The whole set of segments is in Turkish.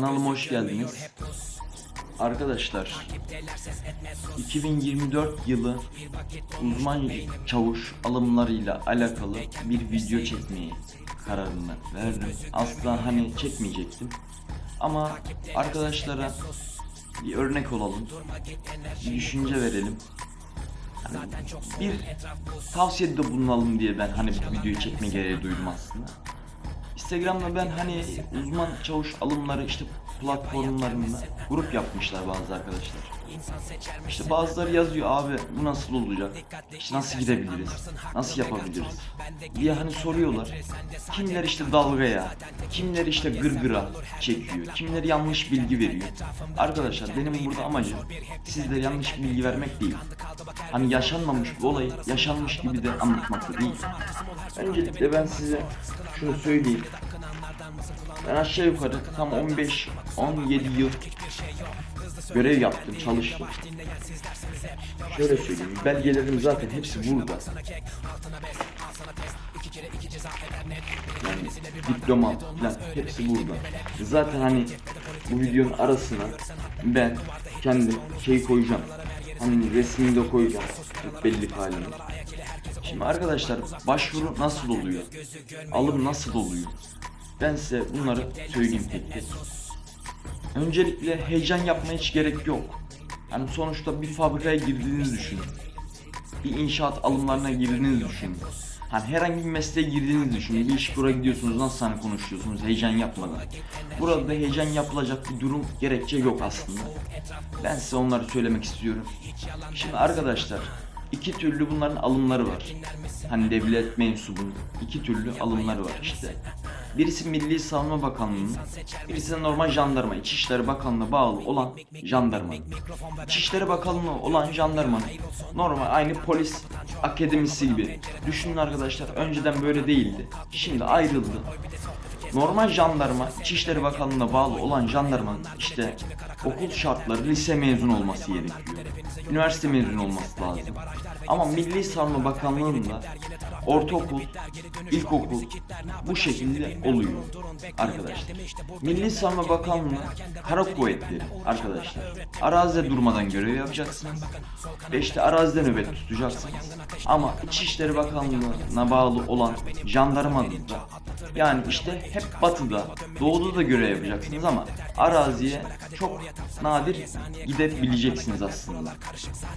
Kanalıma hoş geldiniz. Arkadaşlar 2024 yılı uzman çavuş alımlarıyla alakalı bir video çekmeyi kararını verdim. Asla hani çekmeyecektim. Ama arkadaşlara bir örnek olalım. Bir düşünce verelim. Hani bir tavsiyede bulunalım diye ben hani bu videoyu çekme gereği duydum aslında. Instagram'da ben hani uzman çavuş alımları işte platformlarında grup yapmışlar bazı arkadaşlar. İşte bazıları yazıyor abi bu nasıl olacak? İşte nasıl gidebiliriz? Nasıl yapabiliriz? diye hani soruyorlar. Kimler işte dalgaya, kimler işte gırgıra çekiyor, kimler yanlış bilgi veriyor. Arkadaşlar benim burada amacım sizlere yanlış bilgi vermek değil. Hani yaşanmamış bir olayı yaşanmış gibi de anlatmak da değil. Öncelikle ben size şunu söyleyeyim. Ben aşağı yukarı tam 15-17 yıl görev yaptım, çalıştım. Şöyle söyleyeyim, belgelerim zaten hepsi burada. Yani diploma falan hepsi burada. Zaten hani bu videonun arasına ben kendim şey koyacağım. Hani resmini de koyacağım. Belli halini. Şimdi arkadaşlar başvuru nasıl oluyor? Alım nasıl oluyor? Ben size bunları söyleyeyim tek tek. Öncelikle heyecan yapmaya hiç gerek yok. Hani sonuçta bir fabrikaya girdiğinizi düşünün. Bir inşaat alımlarına girdiğinizi düşünün. Hani herhangi bir mesleğe girdiğinizi düşünün. Bir iş kura gidiyorsunuz nasıl hani konuşuyorsunuz heyecan yapmadan. Burada heyecan yapılacak bir durum gerekçe yok aslında. Ben size onları söylemek istiyorum. Şimdi arkadaşlar iki türlü bunların alımları var. Hani devlet mensubunun iki türlü alımları var işte. Birisi Milli Savunma Bakanlığı'nın, birisi de normal jandarma, İçişleri Bakanlığı'na bağlı olan jandarma. İçişleri Bakanlığı olan jandarmanın normal aynı polis akademisi gibi. Düşünün arkadaşlar önceden böyle değildi. Şimdi ayrıldı. Normal jandarma, İçişleri Bakanlığı'na bağlı olan jandarmanın işte okul şartları lise mezun olması gerekiyor. Üniversite mezun olması lazım. Ama Milli Savunma Bakanlığı'nda ortaokul, ilkokul bu şekilde oluyor arkadaşlar. Milli Savunma Bakanlığı Kara Kuvvetleri arkadaşlar. Arazide durmadan görev yapacaksınız. Ve işte arazide nöbet tutacaksınız. Ama İçişleri Bakanlığı'na bağlı olan jandarmada yani işte hep batıda, doğuda da görev yapacaksınız ama araziye çok nadir gidebileceksiniz aslında.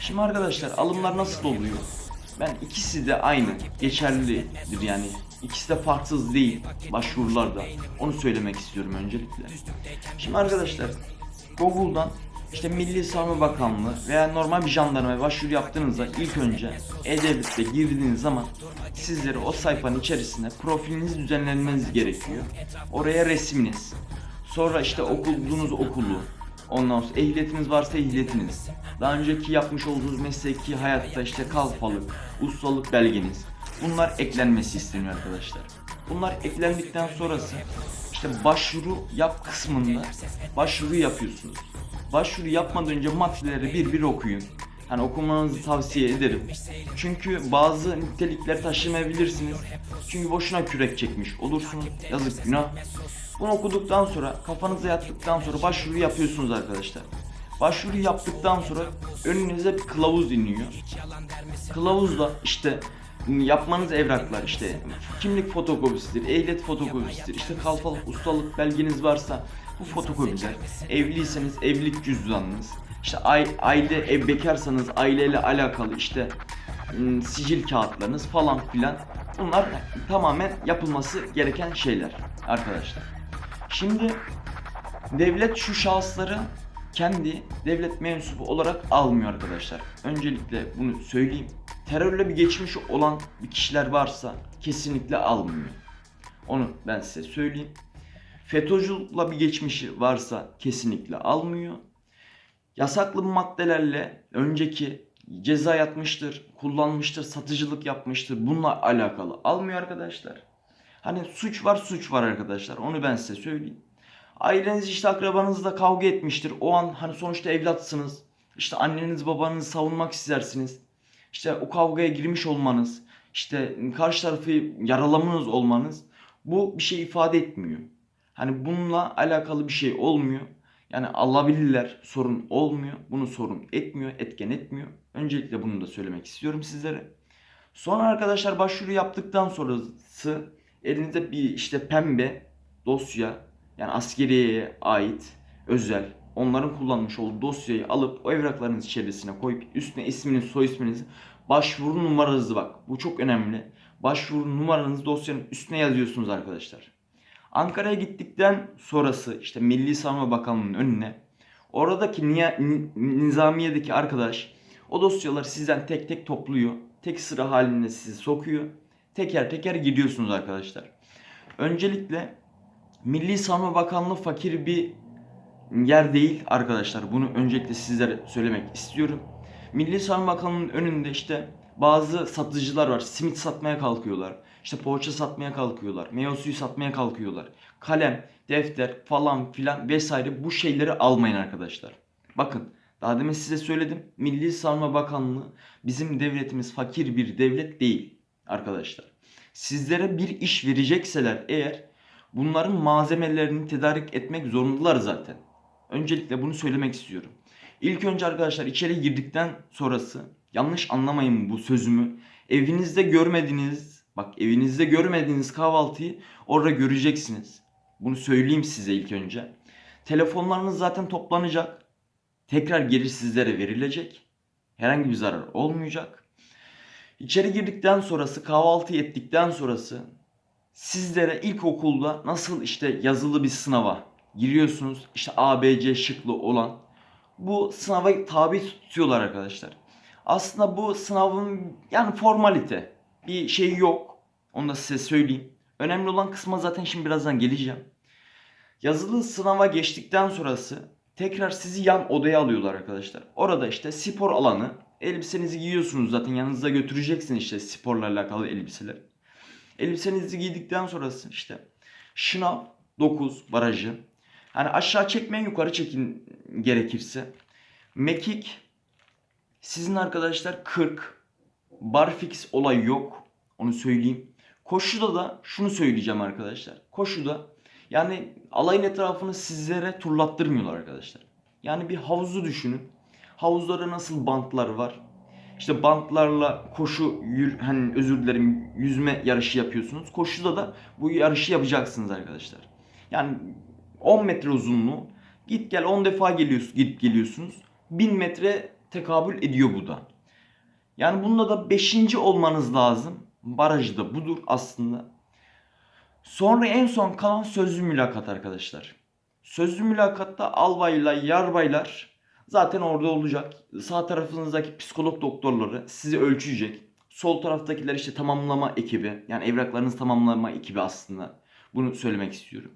Şimdi arkadaşlar alımlar nasıl oluyor? Ben ikisi de aynı, geçerlidir yani. İkisi de farksız değil başvurularda. Onu söylemek istiyorum öncelikle. Şimdi arkadaşlar Google'dan işte Milli Savunma Bakanlığı veya normal bir jandarmaya başvuru yaptığınızda ilk önce E-Devlet'te girdiğiniz zaman sizlere o sayfanın içerisinde profilinizi düzenlenmeniz gerekiyor. Oraya resminiz, sonra işte okuduğunuz okulu, ondan sonra ehliyetiniz varsa ehliyetiniz, daha önceki yapmış olduğunuz mesleki hayatta işte kalfalık, ustalık belgeniz, bunlar eklenmesi isteniyor arkadaşlar. Bunlar eklendikten sonrası işte başvuru yap kısmında başvuru yapıyorsunuz. Başvuru yapmadan önce maddeleri bir bir okuyun. Hani okumanızı tavsiye ederim. Çünkü bazı nitelikler taşımayabilirsiniz. Çünkü boşuna kürek çekmiş olursunuz. Yazık günah. Bunu okuduktan sonra kafanıza yattıktan sonra başvuru yapıyorsunuz arkadaşlar. Başvuru yaptıktan sonra önünüze bir kılavuz iniyor. Kılavuzda işte yapmanız evraklar işte kimlik fotokopisidir, ehliyet fotokopisidir, işte kalfalık, ustalık belgeniz varsa bu fotokopiler, evliyseniz evlilik cüzdanınız, işte aile ev bekarsanız aileyle alakalı işte sicil kağıtlarınız falan filan bunlar tamamen yapılması gereken şeyler arkadaşlar. Şimdi devlet şu şahısları kendi devlet mensubu olarak almıyor arkadaşlar. Öncelikle bunu söyleyeyim. Terörle bir geçmiş olan bir kişiler varsa kesinlikle almıyor. Onu ben size söyleyeyim. FETÖ'cülükle bir geçmişi varsa kesinlikle almıyor. Yasaklı maddelerle önceki ceza yatmıştır, kullanmıştır, satıcılık yapmıştır. Bununla alakalı almıyor arkadaşlar. Hani suç var suç var arkadaşlar. Onu ben size söyleyeyim. Aileniz işte akrabanızla kavga etmiştir. O an hani sonuçta evlatsınız. İşte anneniz babanızı savunmak istersiniz. İşte o kavgaya girmiş olmanız, işte karşı tarafı yaralamanız olmanız bu bir şey ifade etmiyor. Hani bununla alakalı bir şey olmuyor. Yani alabilirler sorun olmuyor. Bunu sorun etmiyor, etken etmiyor. Öncelikle bunu da söylemek istiyorum sizlere. Sonra arkadaşlar başvuru yaptıktan sonrası elinizde bir işte pembe dosya yani askeriyeye ait özel onların kullanmış olduğu dosyayı alıp o evraklarınız içerisine koyup üstüne isminiz, soy isminizi, başvuru numaranızı bak bu çok önemli. Başvuru numaranızı dosyanın üstüne yazıyorsunuz arkadaşlar. Ankara'ya gittikten sonrası işte Milli Savunma Bakanlığı'nın önüne oradaki nizamiyedeki arkadaş o dosyaları sizden tek tek topluyor. Tek sıra halinde sizi sokuyor. Teker teker gidiyorsunuz arkadaşlar. Öncelikle Milli Savunma Bakanlığı fakir bir yer değil arkadaşlar. Bunu öncelikle sizlere söylemek istiyorum. Milli Savunma Bakanlığı'nın önünde işte bazı satıcılar var. Simit satmaya kalkıyorlar. İşte poğaça satmaya kalkıyorlar. Meyve suyu satmaya kalkıyorlar. Kalem, defter falan filan vesaire bu şeyleri almayın arkadaşlar. Bakın daha demin size söyledim. Milli Savunma Bakanlığı bizim devletimiz fakir bir devlet değil arkadaşlar. Sizlere bir iş verecekseler eğer bunların malzemelerini tedarik etmek zorundalar zaten. Öncelikle bunu söylemek istiyorum. İlk önce arkadaşlar içeri girdikten sonrası yanlış anlamayın bu sözümü. Evinizde görmediğiniz bak evinizde görmediğiniz kahvaltıyı orada göreceksiniz. Bunu söyleyeyim size ilk önce. Telefonlarınız zaten toplanacak. Tekrar geri sizlere verilecek. Herhangi bir zarar olmayacak. İçeri girdikten sonrası kahvaltı ettikten sonrası sizlere ilkokulda nasıl işte yazılı bir sınava giriyorsunuz. İşte A, B, C şıklı olan bu sınava tabi tutuyorlar arkadaşlar. Aslında bu sınavın yani formalite bir şey yok. Onu da size söyleyeyim. Önemli olan kısma zaten şimdi birazdan geleceğim. Yazılı sınava geçtikten sonrası tekrar sizi yan odaya alıyorlar arkadaşlar. Orada işte spor alanı elbisenizi giyiyorsunuz zaten yanınızda götüreceksiniz işte sporla alakalı elbiseler. Elbisenizi giydikten sonrası işte şınav 9 barajı. Hani aşağı çekmeyin yukarı çekin gerekirse. Mekik sizin arkadaşlar 40. Barfix olay yok. Onu söyleyeyim. Koşuda da şunu söyleyeceğim arkadaşlar. Koşuda yani alayın etrafını sizlere turlattırmıyorlar arkadaşlar. Yani bir havuzu düşünün. Havuzlarda nasıl bantlar var? İşte bantlarla koşu yür, hani özür dilerim yüzme yarışı yapıyorsunuz. Koşuda da bu yarışı yapacaksınız arkadaşlar. Yani 10 metre uzunluğu git gel 10 defa geliyorsunuz, git geliyorsunuz. 1000 metre tekabül ediyor bu da. Yani bunda da 5. olmanız lazım. Barajı da budur aslında. Sonra en son kalan sözlü mülakat arkadaşlar. Sözlü mülakatta albaylar, yarbaylar zaten orada olacak. Sağ tarafınızdaki psikolog doktorları sizi ölçecek. Sol taraftakiler işte tamamlama ekibi. Yani evraklarınızı tamamlama ekibi aslında. Bunu söylemek istiyorum.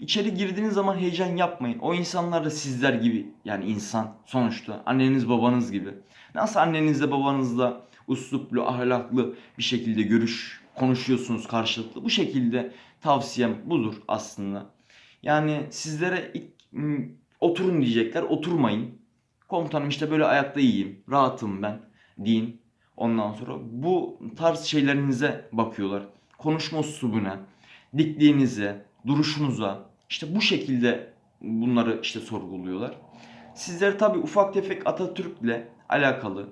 İçeri girdiğiniz zaman heyecan yapmayın. O insanlar da sizler gibi yani insan sonuçta. Anneniz babanız gibi. Nasıl annenizle babanızla usluplu, ahlaklı bir şekilde görüş konuşuyorsunuz karşılıklı. Bu şekilde tavsiyem budur aslında. Yani sizlere ilk, m, oturun diyecekler. Oturmayın. Komutanım işte böyle ayakta iyiyim. Rahatım ben. Deyin. Ondan sonra bu tarz şeylerinize bakıyorlar. Konuşma üslubuna, dikliğinize, duruşunuza işte bu şekilde bunları işte sorguluyorlar. Sizler tabi ufak tefek Atatürk'le alakalı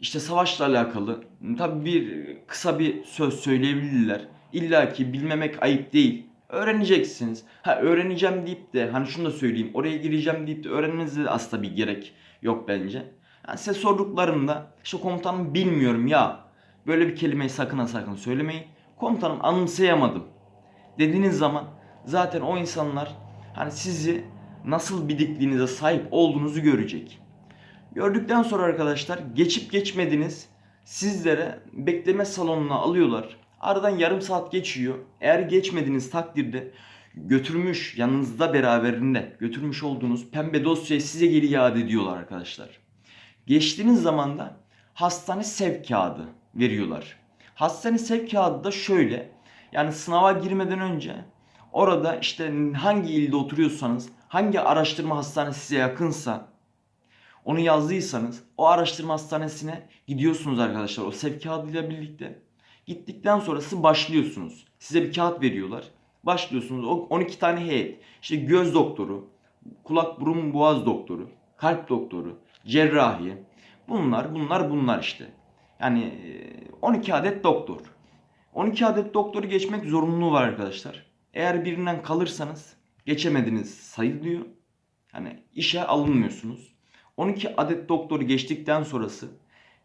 işte savaşla alakalı tabi bir kısa bir söz söyleyebilirler. İlla ki bilmemek ayıp değil. Öğreneceksiniz. Ha öğreneceğim deyip de hani şunu da söyleyeyim. Oraya gireceğim deyip de öğrenmenize de aslında bir gerek yok bence. Yani size sorduklarında işte komutanım bilmiyorum ya. Böyle bir kelimeyi sakın ha sakın söylemeyin. Komutanım anımsayamadım dediğiniz zaman zaten o insanlar hani sizi nasıl bir dikliğinize sahip olduğunuzu görecek. Gördükten sonra arkadaşlar geçip geçmediniz sizlere bekleme salonuna alıyorlar. Aradan yarım saat geçiyor. Eğer geçmediğiniz takdirde götürmüş yanınızda beraberinde götürmüş olduğunuz pembe dosyayı size geri iade ediyorlar arkadaşlar. Geçtiğiniz zaman da hastane sevk kağıdı veriyorlar. Hastane sevk kağıdı da şöyle. Yani sınava girmeden önce orada işte hangi ilde oturuyorsanız, hangi araştırma hastanesi size yakınsa onu yazdıysanız o araştırma hastanesine gidiyorsunuz arkadaşlar o sevk kağıdıyla birlikte. Gittikten sonrası başlıyorsunuz. Size bir kağıt veriyorlar. Başlıyorsunuz o 12 tane heyet. İşte göz doktoru, kulak burun boğaz doktoru, kalp doktoru, cerrahi. Bunlar bunlar bunlar işte. Yani e, 12 adet doktor. 12 adet doktoru geçmek zorunluluğu var arkadaşlar. Eğer birinden kalırsanız geçemediniz sayılıyor. Hani işe alınmıyorsunuz. 12 adet doktoru geçtikten sonrası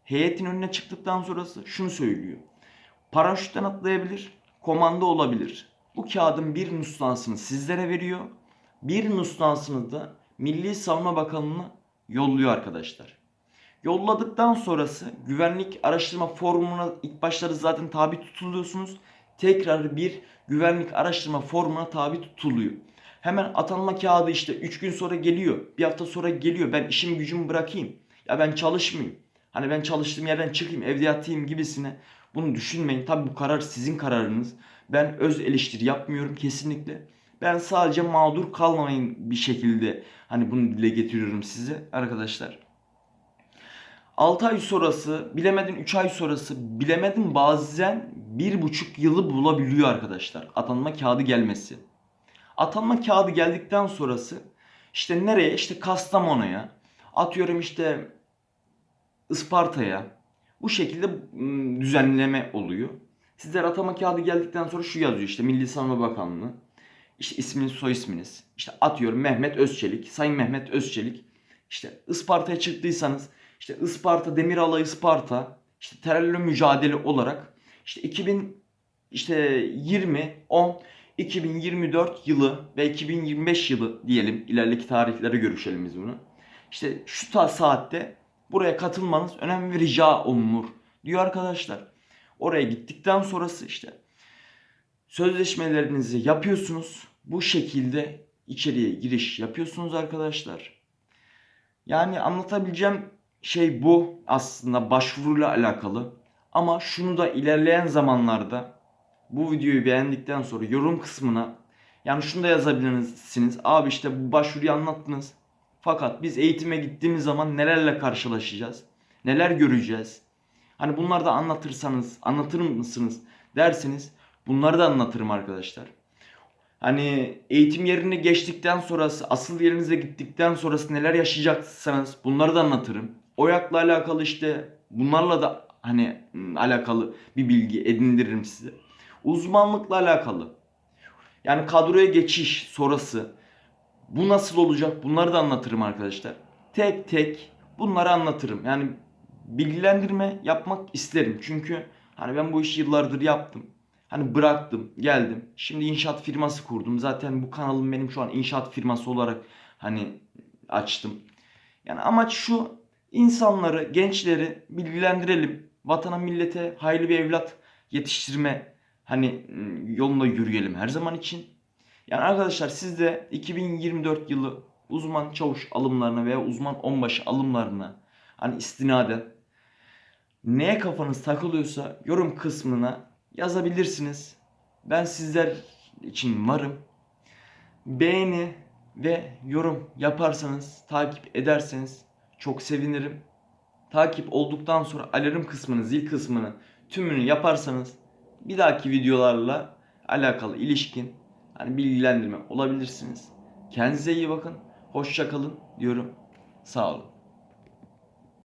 heyetin önüne çıktıktan sonrası şunu söylüyor. Paraşütten atlayabilir, komanda olabilir. Bu kağıdın bir nüshansını sizlere veriyor. Bir nüshansını da Milli Savunma Bakanlığı'na yolluyor arkadaşlar. Yolladıktan sonrası güvenlik araştırma formuna ilk başları zaten tabi tutuluyorsunuz. Tekrar bir güvenlik araştırma formuna tabi tutuluyor. Hemen atanma kağıdı işte 3 gün sonra geliyor. Bir hafta sonra geliyor. Ben işimi gücümü bırakayım. Ya ben çalışmayayım. Hani ben çalıştığım yerden çıkayım evde yatayım gibisine. Bunu düşünmeyin. Tabi bu karar sizin kararınız. Ben öz eleştiri yapmıyorum kesinlikle. Ben sadece mağdur kalmayın bir şekilde hani bunu dile getiriyorum size arkadaşlar. 6 ay sonrası, bilemedin 3 ay sonrası, bilemedin bazen 1,5 yılı bulabiliyor arkadaşlar. Atanma kağıdı gelmesi. Atanma kağıdı geldikten sonrası işte nereye? İşte Kastamonu'ya, atıyorum işte Isparta'ya. Bu şekilde düzenleme oluyor. Sizler atama kağıdı geldikten sonra şu yazıyor işte Milli Savunma Bakanlığı. İşte isminiz, soy isminiz. İşte atıyorum Mehmet Özçelik, Sayın Mehmet Özçelik. İşte Isparta'ya çıktıysanız işte Isparta, Demiralay Isparta, işte terörle mücadele olarak işte 2000 işte 20, 10, 2024 yılı ve 2025 yılı diyelim ileriki tarihlere görüşelim biz bunu. İşte şu saatte buraya katılmanız önemli ve rica olunur diyor arkadaşlar. Oraya gittikten sonrası işte sözleşmelerinizi yapıyorsunuz. Bu şekilde içeriye giriş yapıyorsunuz arkadaşlar. Yani anlatabileceğim şey bu aslında başvuruyla alakalı. Ama şunu da ilerleyen zamanlarda bu videoyu beğendikten sonra yorum kısmına yani şunu da yazabilirsiniz. Abi işte bu başvuruyu anlattınız. Fakat biz eğitime gittiğimiz zaman nelerle karşılaşacağız? Neler göreceğiz? Hani bunları da anlatırsanız, anlatır mısınız derseniz bunları da anlatırım arkadaşlar. Hani eğitim yerini geçtikten sonrası, asıl yerinize gittikten sonrası neler yaşayacaksanız bunları da anlatırım. OYAK'la alakalı işte bunlarla da hani alakalı bir bilgi edindiririm size. Uzmanlıkla alakalı. Yani kadroya geçiş sonrası bu nasıl olacak bunları da anlatırım arkadaşlar. Tek tek bunları anlatırım. Yani bilgilendirme yapmak isterim. Çünkü hani ben bu işi yıllardır yaptım. Hani bıraktım, geldim. Şimdi inşaat firması kurdum. Zaten bu kanalım benim şu an inşaat firması olarak hani açtım. Yani amaç şu insanları, gençleri bilgilendirelim. Vatana, millete hayırlı bir evlat yetiştirme hani ım, yolunda yürüyelim her zaman için. Yani arkadaşlar siz de 2024 yılı uzman çavuş alımlarına veya uzman onbaşı alımlarına hani istinaden neye kafanız takılıyorsa yorum kısmına yazabilirsiniz. Ben sizler için varım. Beğeni ve yorum yaparsanız, takip ederseniz çok sevinirim. Takip olduktan sonra alarm kısmını, zil kısmını tümünü yaparsanız bir dahaki videolarla alakalı ilişkin hani bilgilendirme olabilirsiniz. Kendinize iyi bakın. Hoşça kalın diyorum. Sağ olun.